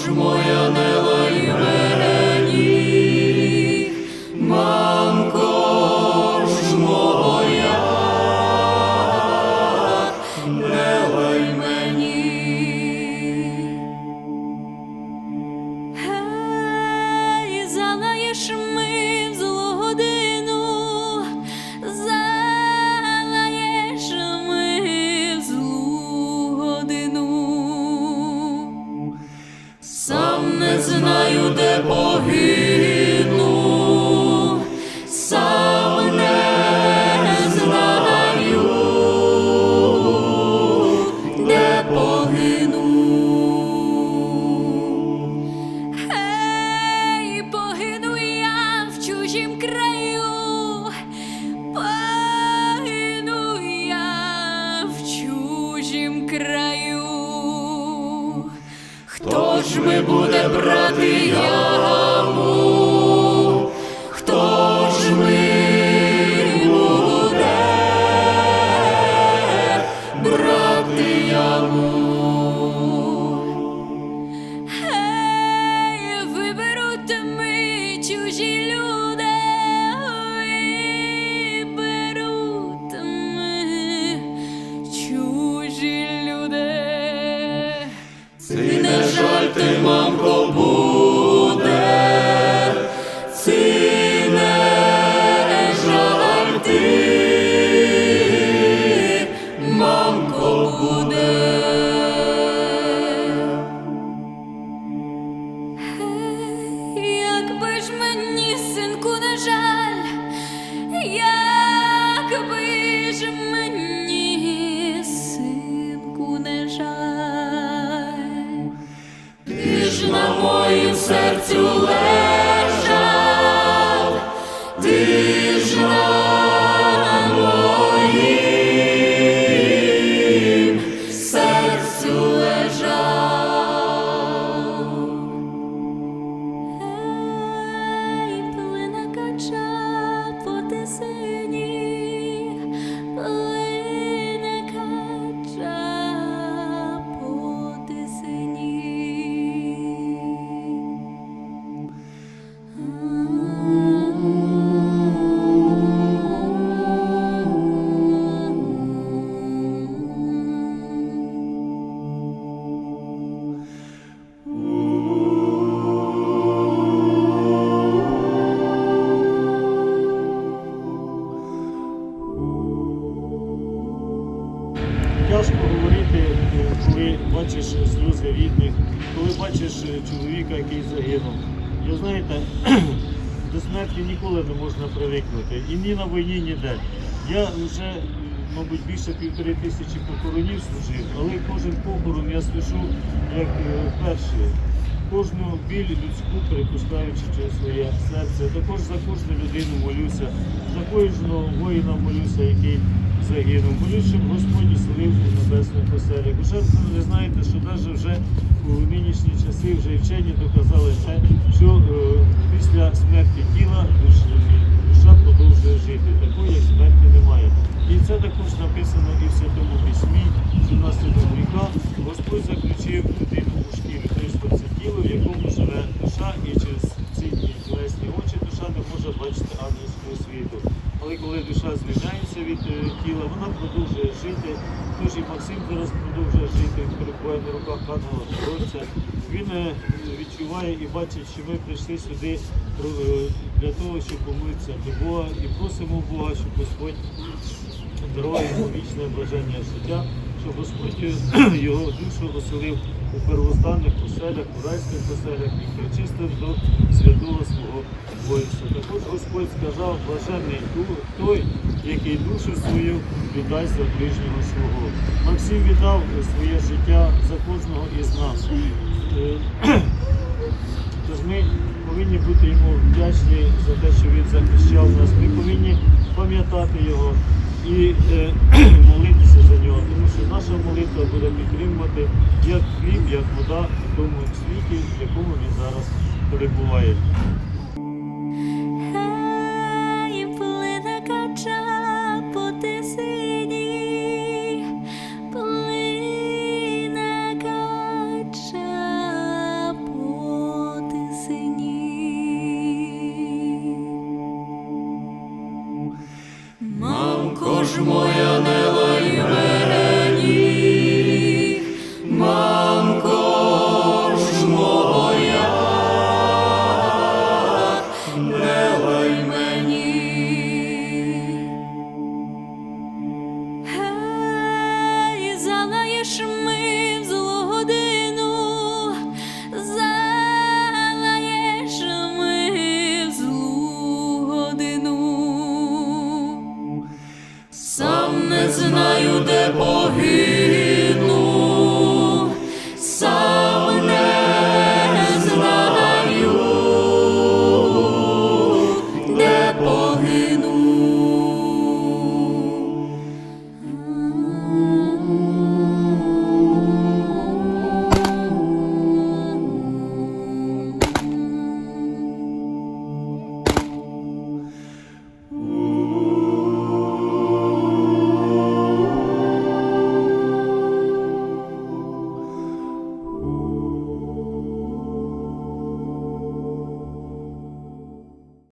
душ моя не. Ми буде брати яму? Хто ж ми буде брати яму? Гей, виберуть ми чужі люди, vejo-me коли бачиш сльози рідних, коли бачиш е, чоловіка, який загинув. І знаєте, до смерті ніколи не можна привикнути. І ні на війні, ніде. Я вже, мабуть, більше півтори тисячі похоронів служив, але кожен похорон я слышу як е, перший. Кожну біль людську припускаючи через своє серце. Також за кожну людину молюся, за кожного воїна молюся, який загинув. Молюсь, щоб Господь оселив у небесних оселях. Уже ви знаєте, що навіть вже у нинішні часи вже вчені доказали те, що е, після смерті тіла душ- душа продовжує жити. Такої як смерті немає. І це також написано і в Святому Письмі, що внаслідок гріха Господь заключив людину у шкіру. Тобто це тіло, в якому живе душа, і через ці тілесні очі душа не може бачити ангельського світу. Але коли душа звільняється від е, тіла, вона продовжує жити. Тож і Максим зараз продовжує жити, перебуває на руках ангела Горця. Він е, відчуває і бачить, що ми прийшли сюди е, для того, щоб помитися до Бога і просимо Бога, щоб Господь дарував йому вічне бажання життя, щоб Господь його душу оселив у первозданних оселях, у райських оселях і причистив до святого свого воїнства. Також Господь сказав, блаженний той, який душу свою віддасть за ближнього свого. Максим віддав своє життя за кожного із нас. Е, Тож ми повинні бути йому вдячні за те, що він захищав нас. Ми повинні пам'ятати його і е, молитися за нього, тому що наша молитва буде підтримувати як хліб, як вода в тому світі, в якому він зараз перебуває. Мамко ж